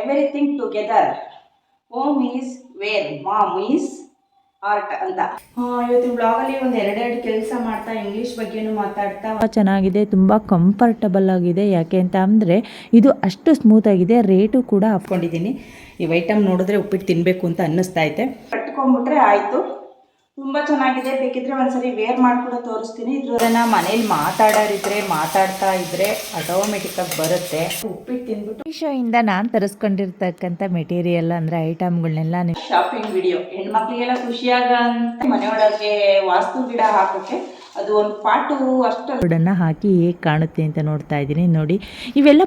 Everything together home is where mom is heart ಅಂತ. ಇವತ್ತು ಬ್ಲಾಗಲ್ಲಿ ಒಂದು ಎರಡೆರಡು ಕೆಲಸ ಮಾಡ್ತಾ ಇಂಗ್ಲೀಷ್ ಬಗ್ಗೆನೂ ಮಾತಾಡ್ತಾ. ತುಂಬ ಚೆನ್ನಾಗಿದೆ ತುಂಬ ಕಂಫರ್ಟಬಲ್ ಆಗಿದೆ. ಯಾಕೆ ಅಂತ ಅಂದರೆ ಇದು ಅಷ್ಟು ಸ್ಮೂತ್ ಆಗಿದೆ ರೇಟು ಕೂಡ ಹಾಕ್ಕೊಂಡಿದ್ದೀನಿ ಈ ಐಟಮ್ ನೋಡಿದ್ರೆ ಉಪ್ಪಿಟ್ಟು ತಿನ್ನಬೇಕು ಅಂತ ಅನ್ನಿಸ್ತಾ ಐತೆ. ಕಟ್ಕೊಂಡ್ಬಿಟ್ರೆ ಆಯಿತು. ತುಂಬ ಚೆನ್ನಾಗಿದೆ. ಬೇಕಿದ್ರೆ ಒಂದ್ಸರಿ ವೇರ್ ಮಾಡ್ಕೊಂಡು ತೋರಿಸ್ತೀನಿ. ಇದನ್ನ ಮನೇಲಿ ಮಾತಾಡೋರಿದ್ರೆ ಮಾತಾಡ್ತಾ ಇದ್ರೆ ಆಟೋಮೆಟಿಕ್ಕಾಗಿ ಬರುತ್ತೆ. ಉಪ್ಪಿಟ್ಟು ತಿಂದ್ಬಿಟ್ಟು. ಮೀಶೋಯಿಂದ ನಾನು ತರಿಸ್ಕೊಂಡಿರ್ತಕ್ಕಂಥ ಮೆಟೀರಿಯಲ್ ಅಂದ್ರೆ ಐಟಮ್ಗಳನ್ನೆಲ್ಲ ನೀವು ಶಾಪಿಂಗ್ ವಿಡಿಯೋ ಹೆಣ್ಮಕ್ಳಿಗೆಲ್ಲ ಖುಷಿಯಾಗ ಅಂತ ಮನೆಯೊಳಗೆ ವಾಸ್ತು ಗಿಡ ಹಾಕೋಕ್ಕೆ ಅದು ಒಂದು ಪಾಟು ಅಷ್ಟು ಹಾಕಿ ಹೇಗೆ ಕಾಣುತ್ತೆ ಅಂತ ನೋಡ್ತಾ ಇದ್ದೀನಿ. ನೋಡಿ ಇವೆಲ್ಲ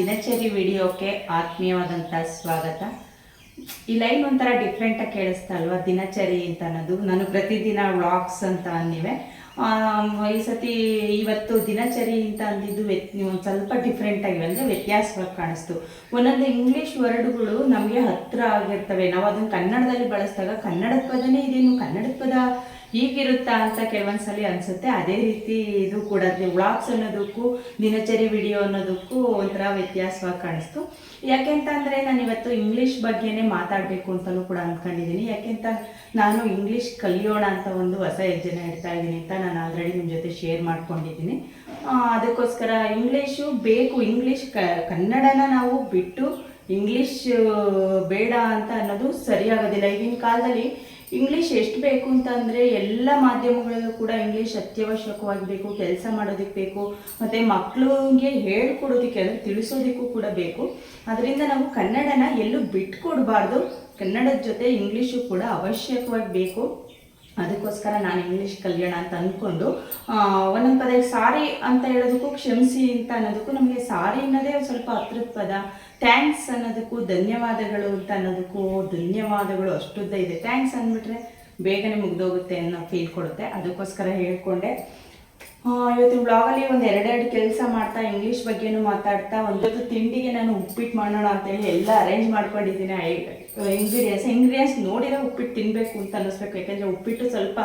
ದಿನಚರಿ ವಿಡಿಯೋಕ್ಕೆ ಆತ್ಮೀಯವಾದಂಥ ಸ್ವಾಗತ. ಈ ಲೈನ್ ಒಂಥರ ಡಿಫ್ರೆಂಟಾಗಿ ಕೇಳಿಸ್ತಾ ಅಲ್ವಾ ದಿನಚರಿ ಅಂತ ಅನ್ನೋದು. ನಾನು ಪ್ರತಿದಿನ ವ್ಲಾಗ್ಸ್ ಅಂತ ಅಂದಿವೆ ಈ ಸತಿ ಇವತ್ತು ದಿನಚರಿ ಅಂತ ಅಂದಿದ್ದು ವ್ಯತ್ ಒಂದು ಸ್ವಲ್ಪ ಡಿಫ್ರೆಂಟ್ ಆಗಿವೆ, ಅಂದರೆ ವ್ಯತ್ಯಾಸವಾಗಿ ಕಾಣಿಸ್ತು. ಒಂದೊಂದು ಇಂಗ್ಲೀಷ್ ವರ್ಡ್ಗಳು ನಮಗೆ ಹತ್ತಿರ ಆಗಿರ್ತವೆ. ನಾವು ಅದನ್ನು ಕನ್ನಡದಲ್ಲಿ ಬಳಸಿದಾಗ ಕನ್ನಡದ ಪದನೇ ಇದೇನು ಕನ್ನಡದ ಪದ ಹೀಗಿರುತ್ತಾ ಅಂತ ಕೆಲವೊಂದ್ಸಲಿ ಅನಿಸುತ್ತೆ. ಅದೇ ರೀತಿ ಇದು ಕೂಡ ವ್ಲಾಗ್ಸ್ ಅನ್ನೋದಕ್ಕೂ, ದಿನಚರಿ ವಿಡಿಯೋ ಅನ್ನೋದಕ್ಕೂ ಒಂಥರ ವ್ಯತ್ಯಾಸವಾಗಿ ಕಾಣಿಸ್ತು. ಯಾಕೆಂತ ಅಂದರೆ ನಾನು ಇವತ್ತು ಇಂಗ್ಲೀಷ್ ಬಗ್ಗೆನೇ ಮಾತಾಡಬೇಕು ಅಂತಲೂ ಕೂಡ ಅಂದ್ಕೊಂಡಿದ್ದೀನಿ ಯಾಕೆಂತ ನಾನು ಇಂಗ್ಲೀಷ್ ಕಲಿಯೋಣ ಅಂತ ಒಂದು ಹೊಸ ಯೋಜನೆ ಇಡ್ತಾ ಇದ್ದೀನಿ ಅಂತ ನಾನು ಆಲ್ರೆಡಿ ನಿಮ್ಮ ಜೊತೆ ಶೇರ್ ಮಾಡ್ಕೊಂಡಿದ್ದೀನಿ ಅದಕ್ಕೋಸ್ಕರ ಇಂಗ್ಲೀಷು ಬೇಕು. ಇಂಗ್ಲೀಷ್ ಕನ್ನಡನ ನಾವು ಬಿಟ್ಟು ಇಂಗ್ಲೀಷ್ ಬೇಡ ಅಂತ ಅನ್ನೋದು ಸರಿಯಾಗೋದಿಲ್ಲ. ಈಗಿನ ಕಾಲದಲ್ಲಿ ಇಂಗ್ಲೀಷ್ ಎಷ್ಟು ಬೇಕು ಅಂತಂದರೆ ಎಲ್ಲ ಮಾಧ್ಯಮಗಳಲ್ಲೂ ಕೂಡ ಇಂಗ್ಲೀಷ್ ಅತ್ಯವಶ್ಯಕವಾಗಿ ಬೇಕು ಕೆಲಸ ಮಾಡೋದಕ್ಕೆ ಬೇಕು, ಮತ್ತು ಮಕ್ಕಳಿಗೆ ಹೇಳ್ಕೊಡೋದಕ್ಕೆ ಅಂದರೆ ತಿಳಿಸೋದಕ್ಕೂ ಕೂಡ ಬೇಕು. ಅದರಿಂದ ನಾವು ಕನ್ನಡನ ಎಲ್ಲೂ ಬಿಟ್ಕೊಡಬಾರ್ದು. ಕನ್ನಡದ ಜೊತೆ ಇಂಗ್ಲೀಷು ಕೂಡ ಅವಶ್ಯಕವಾಗಿ ಬೇಕು. ಅದಕ್ಕೋಸ್ಕರ ನಾನು ಇಂಗ್ಲೀಷ್ ಕಲಿಯೋಣ ಅಂತ ಅಂದ್ಕೊಂಡು ಒಂದೊಂದು ಪದ ಸಾರಿ ಅಂತ ಹೇಳೋದಕ್ಕೂ ಕ್ಷಮಿಸಿ ಅಂತ ಅನ್ನೋದಕ್ಕೂ ನಮಗೆ ಸಾರಿ ಅನ್ನೋದೇ ಒಂದು ಸ್ವಲ್ಪ ಪದ ಥ್ಯಾಂಕ್ಸ್ ಅನ್ನೋದಕ್ಕೂ ಧನ್ಯವಾದಗಳು ಅಂತ ಅನ್ನೋದಕ್ಕೂ ಧನ್ಯವಾದಗಳು ಅಷ್ಟುದ್ದ ಇದೆ. ಥ್ಯಾಂಕ್ಸ್ ಅಂದ್ಬಿಟ್ರೆ ಬೇಗನೆ ಮುಗ್ದೋಗುತ್ತೆ ಅನ್ನೋ ಫೀಲ್ ಕೊಡುತ್ತೆ. ಅದಕ್ಕೋಸ್ಕರ ಹೇಳ್ಕೊಂಡೆ. ಇವತ್ತಿನ ಬ್ಲಾಗಲ್ಲಿ ಒಂದು ಎರಡೆರಡು ಕೆಲಸ ಮಾಡ್ತಾ ಇಂಗ್ಲೀಷ್ ಬಗ್ಗೆನೂ ಮಾತಾಡ್ತಾ, ಒಂದೊಂದು ತಿಂಡಿಗೆ ನಾನು ಉಪ್ಪಿಟ್ಟು ಮಾಡೋಣ ಅಂತೇಳಿ ಎಲ್ಲ ಅರೇಂಜ್ ಮಾಡ್ಕೊಂಡಿದ್ದೀನಿ. ಇಂಗ್ರೀಡಿಯನ್ಸ್ ಇಂಗ್ರೀಡಿಯನ್ಸ್ ನೋಡಿರೋ ಉಪ್ಪಿಟ್ಟು ತಿನ್ನಬೇಕು ಅಂತ ಅನ್ನಿಸ್ಬೇಕು. ಯಾಕೆಂದರೆ ಉಪ್ಪಿಟ್ಟು ಸ್ವಲ್ಪ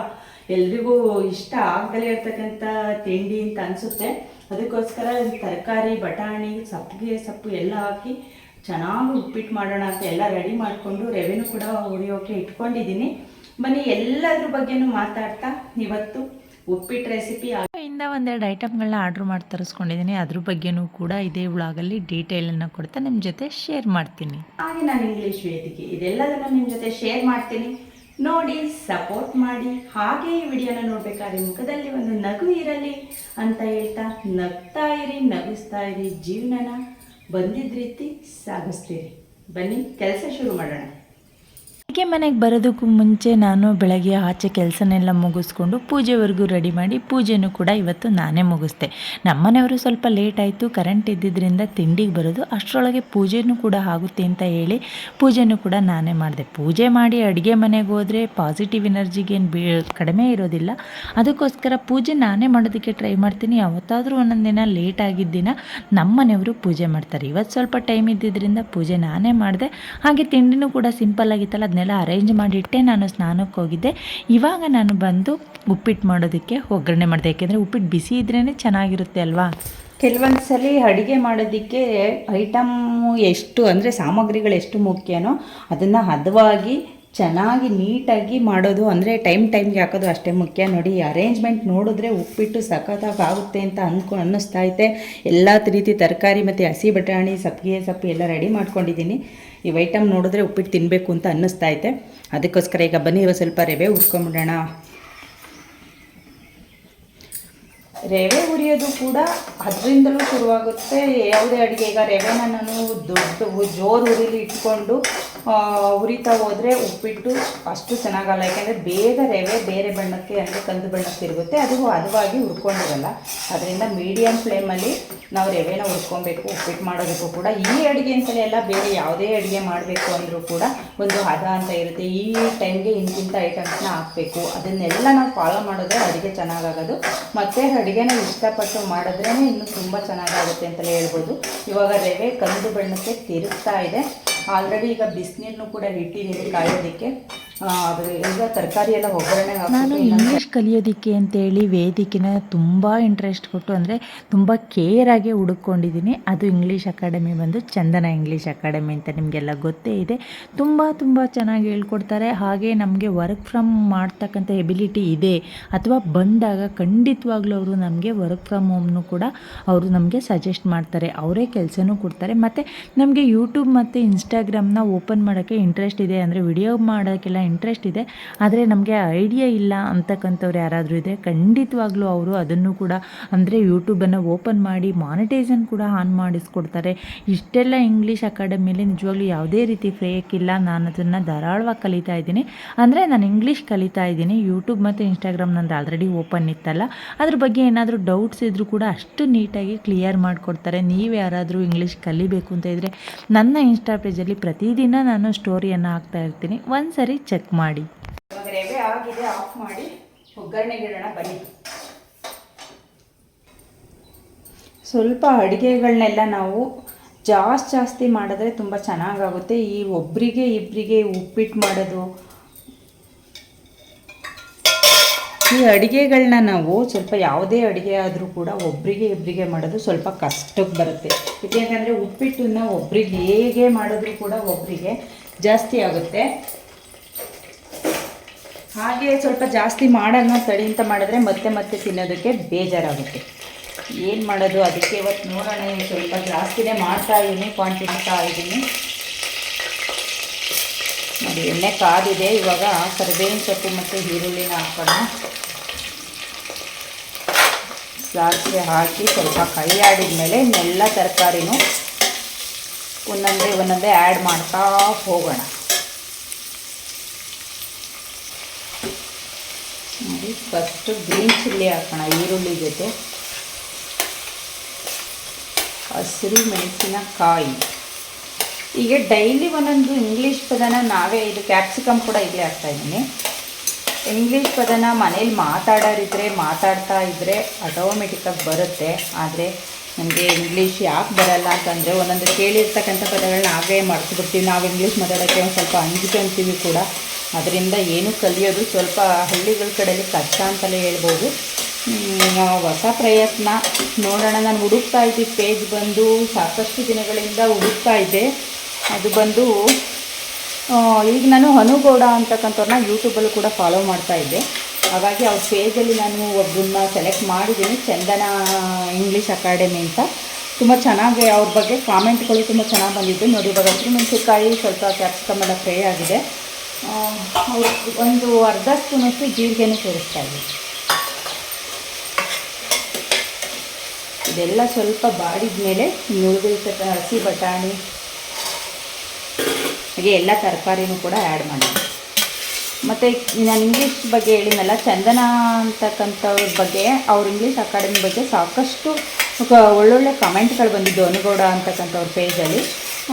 ಎಲ್ರಿಗೂ ಇಷ್ಟ ಆಗದಲೇ ಇರ್ತಕ್ಕಂಥ ತಿಂಡಿ ಅಂತ ಅನಿಸುತ್ತೆ. ಅದಕ್ಕೋಸ್ಕರ ತರಕಾರಿ, ಬಟಾಣಿ ಸಪ್ಪಿಗೆ ಸೊಪ್ಪು ಎಲ್ಲ ಹಾಕಿ ಚೆನ್ನಾಗಿ ಉಪ್ಪಿಟ್ಟು ಮಾಡೋಣ ಅಂತ ಎಲ್ಲ ರೆಡಿ ಮಾಡಿಕೊಂಡು ರೆವೆನೂ ಕೂಡ ಹುರಿಯೋಕೆ ಇಟ್ಕೊಂಡಿದ್ದೀನಿ. ಬನ್ನಿ, ಎಲ್ಲದ್ರ ಬಗ್ಗೆನೂ ಮಾತಾಡ್ತಾ, ಇವತ್ತು ಉಪ್ಪಿಟ್ಟು ರೆಸಿಪಿ ಇಂದ ಒಂದೆರಡು ಐಟಮ್ಗಳನ್ನ ಆರ್ಡ್ರ್ ಮಾಡಿ ತರಿಸ್ಕೊಂಡಿದ್ದೀನಿ ಅದ್ರ ಬಗ್ಗೆನೂ ಕೂಡ ಇದೇ ವ್ಲಾಗಲ್ಲಿ ಡೀಟೇಲನ್ನು ಕೊಡ್ತಾ ನಿಮ್ಮ ಜೊತೆ ಶೇರ್ ಮಾಡ್ತೀನಿ. ಹಾಗೆ ನಾನು ಇಂಗ್ಲೀಷ್ ವೇದಿಕೆ ಇದೆಲ್ಲದನ್ನು ನಿಮ್ಮ ಜೊತೆ ಶೇರ್ ಮಾಡ್ತೀನಿ. ನೋಡಿ ಸಪೋರ್ಟ್ ಮಾಡಿ. ಹಾಗೆ ಈ ವಿಡಿಯೋನ ನೋಡಬೇಕಾದ್ರೆ ಮುಖದಲ್ಲಿ ಒಂದು ನಗು ಇರಲಿ ಅಂತ ಹೇಳ್ತಾ ನಗ್ತಾ ಇರಿ ನಗಿಸ್ತಾ ಇರಿ. ಜೀವನನ ಬಂದಿದ್ದ ರೀತಿ ಸಾಗಿಸ್ತೀರಿ. ಬನ್ನಿ ಕೆಲಸ ಶುರು ಮಾಡೋಣ. ಅಡುಗೆ ಮನೆಗೆ ಬರೋದಕ್ಕೂ ಮುಂಚೆ ನಾನು ಬೆಳಗ್ಗೆ ಆಚೆ ಕೆಲಸನೆಲ್ಲ ಮುಗಿಸ್ಕೊಂಡು ಪೂಜೆವರೆಗೂ ರೆಡಿ ಮಾಡಿ ಪೂಜೆನೂ ಕೂಡ ಇವತ್ತು ನಾನೇ ಮುಗಿಸ್ದೆ. ನಮ್ಮನೆಯವರು ಸ್ವಲ್ಪ ಲೇಟ್ ಆಯಿತು ಕರೆಂಟ್ ಇದ್ದಿದ್ದರಿಂದ ತಿಂಡಿಗೆ ಬರೋದು, ಅಷ್ಟರೊಳಗೆ ಪೂಜೆನೂ ಕೂಡ ಆಗುತ್ತೆ ಅಂತ ಹೇಳಿ ಪೂಜೆನೂ ಕೂಡ ನಾನೇ ಮಾಡಿದೆ. ಪೂಜೆ ಮಾಡಿ ಅಡುಗೆ ಮನೆಗೆ ಹೋದರೆ ಪಾಸಿಟಿವ್ ಎನರ್ಜಿಗೇನು ಬೀ, ಕಡಿಮೆ ಇರೋದಿಲ್ಲ. ಅದಕ್ಕೋಸ್ಕರ ಪೂಜೆ ನಾನೇ ಮಾಡೋದಕ್ಕೆ ಟ್ರೈ ಮಾಡ್ತೀನಿ. ಯಾವತ್ತಾದರೂ ಒಂದೊಂದು ದಿನ ಲೇಟ್ ಆಗಿದ್ದ ದಿನ ನಮ್ಮನೆಯವರು ಪೂಜೆ ಮಾಡ್ತಾರೆ. ಇವತ್ತು ಸ್ವಲ್ಪ ಟೈಮ್ ಇದ್ದಿದ್ದರಿಂದ ಪೂಜೆ ನಾನೇ ಮಾಡಿದೆ. ಹಾಗೆ ತಿಂಡಿನೂ ಕೂಡ ಸಿಂಪಲ್ ಆಗಿತ್ತಲ್ಲ ಅದನ್ನೆಲ್ಲ ಅರೇಂಜ್ ಮಾಡಿಟ್ಟೆ, ನಾನು ಸ್ನಾನಕ್ಕೆ ಹೋಗಿದ್ದೆ. ಇವಾಗ ನಾನು ಬಂದು ಉಪ್ಪಿಟ್ಟು ಮಾಡೋದಕ್ಕೆ ಒಗ್ಗರಣೆ ಮಾಡಿದೆ. ಯಾಕೆಂದರೆ ಉಪ್ಪಿಟ್ಟು ಬಿಸಿ ಇದ್ರೇ ಚೆನ್ನಾಗಿರುತ್ತೆ ಅಲ್ವಾ? ಕೆಲವೊಂದು ಸಲ ಅಡುಗೆ ಮಾಡೋದಕ್ಕೆ ಐಟಮ್ಮು ಎಷ್ಟು ಅಂದರೆ ಸಾಮಗ್ರಿಗಳು ಎಷ್ಟು ಮುಖ್ಯನೋ ಅದನ್ನು ಹದವಾಗಿ ಚೆನ್ನಾಗಿ ನೀಟಾಗಿ ಮಾಡೋದು ಅಂದರೆ ಟೈಮ್ ಟೈಮ್ಗೆ ಹಾಕೋದು ಅಷ್ಟೇ ಮುಖ್ಯ. ನೋಡಿ ಅರೇಂಜ್ಮೆಂಟ್ ನೋಡಿದ್ರೆ ಉಪ್ಪಿಟ್ಟು ಸಖತ್ತಾಗಿ ಆಗುತ್ತೆ ಅಂತ ಅಂದ್ಕೊ, ಅನ್ನಿಸ್ತಾ ಐತೆ. ಎಲ್ಲ ರೀತಿ ತರಕಾರಿ ಮತ್ತು ಹಸಿ ಬಟಾಣಿ ಸಬ್ಗೆ ಸೊಪ್ಪು ಎಲ್ಲ ರೆಡಿ ಮಾಡ್ಕೊಂಡಿದ್ದೀನಿ. ಈ ಐಟಮ್ ನೋಡಿದ್ರೆ ಉಪ್ಪಿಟ್ಟು ತಿನ್ನಬೇಕು ಅಂತ ಅನ್ನಿಸ್ತಾ ಐತೆ. ಅದಕ್ಕೋಸ್ಕರ ಈಗ ಬನ್ನಿ ಇವಾಗ ಸ್ವಲ್ಪ ರವೆ ಹುರ್ಕೊಂಬಿಡೋಣ. ರವೆ ಉರಿಯೋದು ಕೂಡ ಅದರಿಂದಲೂ ಶುರುವಾಗುತ್ತೆ. ಯಾವುದೇ ಅಡುಗೆ ಈಗ ರೇವೆನ ನಾನು ದೊಡ್ಡ ಜೋರು ಉರಿಲಿ ಇಟ್ಕೊಂಡು ಆ, ಹುರಿತಾ ಹೋದರೆ ಉಪ್ಪಿಟ್ಟು ಅಷ್ಟು ಚೆನ್ನಾಗಲ್ಲ. ಯಾಕೆಂದರೆ ಬೇಗ ರವೆ ಬೇರೆ ಬಣ್ಣಕ್ಕೆ ಅಂದರೆ ಕಂದು ಬಣ್ಣಕ್ಕೆ ತಿರುಗುತ್ತೆ. ಅದು ಹದವಾಗಿ ಹುರ್ಕೊಂಡಿರಲ್ಲ. ಅದರಿಂದ ಮೀಡಿಯಮ್ ಫ್ಲೇಮಲ್ಲಿ ನಾವು ರವೆನ ಹುರ್ಕೊಬೇಕು ಉಪ್ಪಿಟ್ಟು ಮಾಡೋದಕ್ಕೂ ಕೂಡ. ಈ ಅಡುಗೆ ಅಂತಲೇ ಎಲ್ಲ ಬೇರೆ ಯಾವುದೇ ಅಡುಗೆ ಮಾಡಬೇಕು ಅಂದರೂ ಕೂಡ ಒಂದು ಹದ ಅಂತ ಇರುತ್ತೆ. ಈ ಟೈಮ್ಗೆ ಇಂತಿಂಥ ಐಟಮ್ಸ್ನ ಹಾಕಬೇಕು. ಅದನ್ನೆಲ್ಲ ನಾವು ಫಾಲೋ ಮಾಡಿದ್ರೆ ಅಡುಗೆ ಚೆನ್ನಾಗಾಗೋದು. ಮತ್ತು ಅಡುಗೆನ ಇಷ್ಟಪಟ್ಟು ಮಾಡಿದ್ರೇ ಇನ್ನೂ ತುಂಬ ಚೆನ್ನಾಗಾಗುತ್ತೆ ಅಂತಲೇ ಹೇಳ್ಬೋದು. ಇವಾಗ ರವೆ ಕಂದು ಬಣ್ಣಕ್ಕೆ ತಿರುಗ್ತಾ ಇದೆ. ಆಲ್ರೆಡಿ ಈಗ ಬಿಸಿನೀರನ್ನು ಕೂಡ ಇಟ್ಟಿದ್ದೀನಿ ಕಾಯೋದಕ್ಕೆ. ನಾನು ಇಂಗ್ಲೀಷ್ ಕಲಿಯೋದಕ್ಕೆ ಅಂತೇಳಿ ವೇದಿಕೆನ ತುಂಬ ಇಂಟ್ರೆಸ್ಟ್ ಕೊಟ್ಟು ಅಂದರೆ ತುಂಬ ಆಗಿ ಹುಡುಕೊಂಡಿದ್ದೀನಿ ಅದು ಇಂಗ್ಲೀಷ್ ಅಕಾಡೆಮಿ ಬಂದು ಚಂದನ ಇಂಗ್ಲೀಷ್ ಅಕಾಡೆಮಿ ಅಂತ ನಿಮಗೆಲ್ಲ ಗೊತ್ತೇ ಇದೆ. ತುಂಬ ತುಂಬ ಚೆನ್ನಾಗಿ ಹೇಳ್ಕೊಡ್ತಾರೆ. ಹಾಗೆ ನಮಗೆ ವರ್ಕ್ ಫ್ರಮ್ ಮಾಡ್ತಕ್ಕಂಥ ಎಬಿಲಿಟಿ ಇದೆ. ಅಥವಾ ಬಂದಾಗ ಖಂಡಿತವಾಗ್ಲೂ ಅವರು ನಮಗೆ ವರ್ಕ್ ಫ್ರಮ್ ಹೋಮ್ನು ಕೂಡ ಅವರು ನಮಗೆ ಸಜೆಸ್ಟ್ ಮಾಡ್ತಾರೆ. ಅವರೇ ಕೆಲಸನೂ ಕೊಡ್ತಾರೆ. ಮತ್ತು ನಮಗೆ ಯೂಟ್ಯೂಬ್ ಮತ್ತು ಇನ್ಸ್ಟಾಗ್ರಾಮ್ನ ಓಪನ್ ಮಾಡೋಕ್ಕೆ ಇಂಟ್ರೆಸ್ಟ್ ಇದೆ. ಅಂದರೆ ವಿಡಿಯೋ ಮಾಡೋಕ್ಕೆಲ್ಲ ಇಂಟ್ರೆಸ್ಟ್ ಇದೆ. ಆದರೆ ನಮಗೆ ಐಡಿಯಾ ಇಲ್ಲ ಅಂತಕ್ಕಂಥವ್ರು ಯಾರಾದರೂ ಇದ್ದರೆ ಖಂಡಿತವಾಗ್ಲೂ ಅವರು ಅದನ್ನು ಕೂಡ ಅಂದರೆ ಯೂಟ್ಯೂಬನ್ನು ಓಪನ್ ಮಾಡಿ ಮಾನಿಟೈಸನ್ ಕೂಡ ಆನ್ ಮಾಡಿಸ್ಕೊಡ್ತಾರೆ. ಇಷ್ಟೆಲ್ಲ ಇಂಗ್ಲೀಷ್ ಅಕಾಡೆಮಿಯಲ್ಲಿ ನಿಜವಾಗ್ಲೂ ಯಾವುದೇ ರೀತಿ ಫ್ರೇಕ್ ಇಲ್ಲ. ನಾನು ಅದನ್ನು ಧಾರಾಳವಾಗಿ ಕಲಿತಾ ಇದ್ದೀನಿ. ಅಂದರೆ ನಾನು ಇಂಗ್ಲೀಷ್ ಕಲಿತಾ ಇದ್ದೀನಿ. ಯೂಟ್ಯೂಬ್ ಮತ್ತು ಇನ್ಸ್ಟಾಗ್ರಾಮ್ ನಂದು ಆಲ್ರೆಡಿ ಓಪನ್ ಇತ್ತಲ್ಲ. ಅದ್ರ ಬಗ್ಗೆ ಏನಾದರೂ ಡೌಟ್ಸ್ ಇದ್ದರೂ ಕೂಡ ಅಷ್ಟು ನೀಟಾಗಿ ಕ್ಲಿಯರ್ ಮಾಡಿಕೊಡ್ತಾರೆ. ನೀವು ಯಾರಾದರೂ ಇಂಗ್ಲೀಷ್ ಕಲಿಬೇಕು ಅಂತ ಇದ್ದರೆ ನನ್ನ ಇನ್ಸ್ಟಾ ಪೇಜಲ್ಲಿ ಪ್ರತಿದಿನ ನಾನು ಸ್ಟೋರಿಯನ್ನು ಹಾಕ್ತಾ ಇರ್ತೀನಿ. ಒಂದು ಸರಿ ಚೆಕ್ ಮಾಡಿ. ಇವಾಗ ರವೆ ಆಗಿದೆ ಆಫ್ ಮಾಡಿ ಒಗ್ಗರಣೆಗಿಡೋಣ ಬನ್ನಿ. ಸ್ವಲ್ಪ ಅಡುಗೆಗಳನ್ನೆಲ್ಲ ನಾವು ಜಾಸ್ತಿ ಜಾಸ್ತಿ ಮಾಡಿದ್ರೆ ತುಂಬ ಚೆನ್ನಾಗಾಗುತ್ತೆ. ಈ ಒಬ್ಬರಿಗೆ ಇಬ್ಬರಿಗೆ ಉಪ್ಪಿಟ್ಟು ಮಾಡೋದು. ಈ ಅಡುಗೆಗಳನ್ನ ನಾವು ಸ್ವಲ್ಪ ಯಾವುದೇ ಅಡುಗೆ ಆದರೂ ಕೂಡ ಒಬ್ಬರಿಗೆ ಇಬ್ಬರಿಗೆ ಮಾಡೋದು ಸ್ವಲ್ಪ ಕಷ್ಟಕ್ಕೆ ಬರುತ್ತೆ. ಯಾಕೆಂದರೆ ಉಪ್ಪಿಟ್ಟನ್ನ ಒಬ್ರಿಗೆ ಹೇಗೆ ಮಾಡಿದ್ರು ಕೂಡ ಒಬ್ಬರಿಗೆ ಜಾಸ್ತಿ ಆಗುತ್ತೆ. ಹಾಗೆ ಸ್ವಲ್ಪ ಜಾಸ್ತಿ ಮಾಡೋಣ ತಡಿ ಅಂತ ಮಾಡಿದ್ರೆ ಮತ್ತೆ ಮತ್ತೆ ತಿನ್ನೋದಕ್ಕೆ ಬೇಜಾರಾಗುತ್ತೆ. ಏನು ಮಾಡೋದು? ಅದಕ್ಕೆ ಇವತ್ತು ನೋಡೋಣ ಸ್ವಲ್ಪ ಜಾಸ್ತಿನೇ ಮಾಡ್ತಾ ಇದ್ದೀನಿ ಕ್ವಾಂಟಿಟಿ ಇದ್ದೀನಿ ನೋಡಿ ಎಣ್ಣೆ ಕಾದಿದೆ, ಇವಾಗ ಕರಿಬೇವಿನ ಸೊಪ್ಪು ಮತ್ತು ಈರುಳ್ಳಿನ ಹಾಕೋಣ. ಸಾಸಿವೆ ಹಾಕಿ ಸ್ವಲ್ಪ ಕೈ ಆಡಿದ್ಮೇಲೆ ಇನ್ನೆಲ್ಲ ತರಕಾರಿನೂ ಒಂದೊಂದೇ ಒಂದೊಂದೇ ಆ್ಯಡ್ ಮಾಡ್ತಾ ಹೋಗೋಣ. ನೋಡಿ ಫಸ್ಟು ಗ್ರೀನ್ ಚಿಲ್ಲಿ ಹಾಕೋಣ, ಈರುಳ್ಳಿ ಜೊತೆ. ಹಸಿರು ಮೆಣಸಿನಕಾಯಿ. ಈಗ ಡೈಲಿ ಒಂದೊಂದು ಇಂಗ್ಲೀಷ್ ಪದನ ನಾವೇ ಇದು ಕ್ಯಾಪ್ಸಿಕಮ್ ಕೂಡ ಇಲ್ಲೇ ಹಾಕ್ತಾ ಇದ್ದೀನಿ. ಇಂಗ್ಲೀಷ್ ಪದನ ಮನೇಲಿ ಮಾತಾಡೋರಿದ್ರೆ ಮಾತಾಡ್ತಾ ಇದ್ದರೆ ಆಟೋಮೆಟಿಕ್ಕಾಗಿ ಬರುತ್ತೆ. ಆದರೆ ನನಗೆ ಇಂಗ್ಲೀಷ್ ಯಾಕೆ ಬರಲ್ಲ ಅಂತಂದರೆ ಒಂದೊಂದು ಕೇಳಿರ್ತಕ್ಕಂಥ ಪದಗಳನ್ನ ಹಾಗೇ ಮರ್ತ್ಬಿಡ್ತೀವಿ ನಾವು ಇಂಗ್ಲೀಷ್ ಮಾತಾಡೋಕ್ಕೆ ಒಂದು ಸ್ವಲ್ಪ ಅಂಜಿಕೊಂತೀವಿ ಕೂಡ. ಅದರಿಂದ ಏನು ಕಲಿಯೋದು ಸ್ವಲ್ಪ ಹಳ್ಳಿಗಳ ಕಡೆಯಲ್ಲಿ ಕಷ್ಟ ಅಂತಲೇ ಹೇಳ್ಬೋದು. ಹೊಸ ಪ್ರಯತ್ನ ನೋಡೋಣ. ನಾನು ಹುಡುಕ್ತಾ ಇದ್ದೆ, ಪೇಜ್ ಬಂದು ಸಾಕಷ್ಟು ದಿನಗಳಿಂದ ಹುಡುಕ್ತಾ ಇದ್ದೆ. ಅದು ಬಂದು ಈಗ ನಾನು ಹನುಗೌಡ ಅಂತಕ್ಕಂಥವ್ರನ್ನ ಯೂಟ್ಯೂಬಲ್ಲೂ ಕೂಡ ಫಾಲೋ ಮಾಡ್ತಾ ಇದ್ದೆ. ಹಾಗಾಗಿ ಅವ್ರ ಪೇಜಲ್ಲಿ ನಾನು ಒಬ್ಬರನ್ನ ಸೆಲೆಕ್ಟ್ ಮಾಡಿದ್ದೀನಿ, ಚಂದನ ಇಂಗ್ಲೀಷ್ ಅಕಾಡೆಮಿ ಅಂತ. ತುಂಬ ಚೆನ್ನಾಗಿ ಅವ್ರ ಬಗ್ಗೆ ಕಾಮೆಂಟ್ಗಳು ತುಂಬ ಚೆನ್ನಾಗಿ ಬಂದಿದ್ದು. ನೋಡಿ, ಇವಾಗ ಹಸಿರುಮೆಣಸಿನ್ಕಾಯಿ ಸ್ವಲ್ಪ ಕ್ಯಾಪ್ಸಿಕಮ್ ಎಲ್ಲ ಫ್ರೈ ಆಗಿದೆ. ಒಂದು ಅರ್ಧ ಸ್ಪೂನಷ್ಟು ಜೀರಿಗೆನೂ ಸೇರಿಸ್ತಾ ಇದ್ದೀನಿ. ಇದೆಲ್ಲ ಸ್ವಲ್ಪ ಬಾಡಿದ ಮೇಲೆ ನುಳಿದ ಹಸಿ ಬಟಾಣಿ, ಹಾಗೆ ಎಲ್ಲ ತರಕಾರಿನೂ ಕೂಡ ಆ್ಯಡ್ ಮಾಡಿ ಮತ್ತು ನಾನು ಇಂಗ್ಲೀಷ್ ಬಗ್ಗೆ ಹೇಳಿದ್ನಲ್ಲ, ಚಂದನ ಅಂತಕ್ಕಂಥವ್ರ ಬಗ್ಗೆ, ಅವ್ರ ಇಂಗ್ಲೀಷ್ ಅಕಾಡೆಮಿ ಬಗ್ಗೆ ಸಾಕಷ್ಟು ಒಳ್ಳೊಳ್ಳೆ ಕಮೆಂಟ್ಗಳು ಬಂದಿದ್ದು ಅನುಗೌಡ ಅಂತಕ್ಕಂಥವ್ರ ಪೇಜಲ್ಲಿ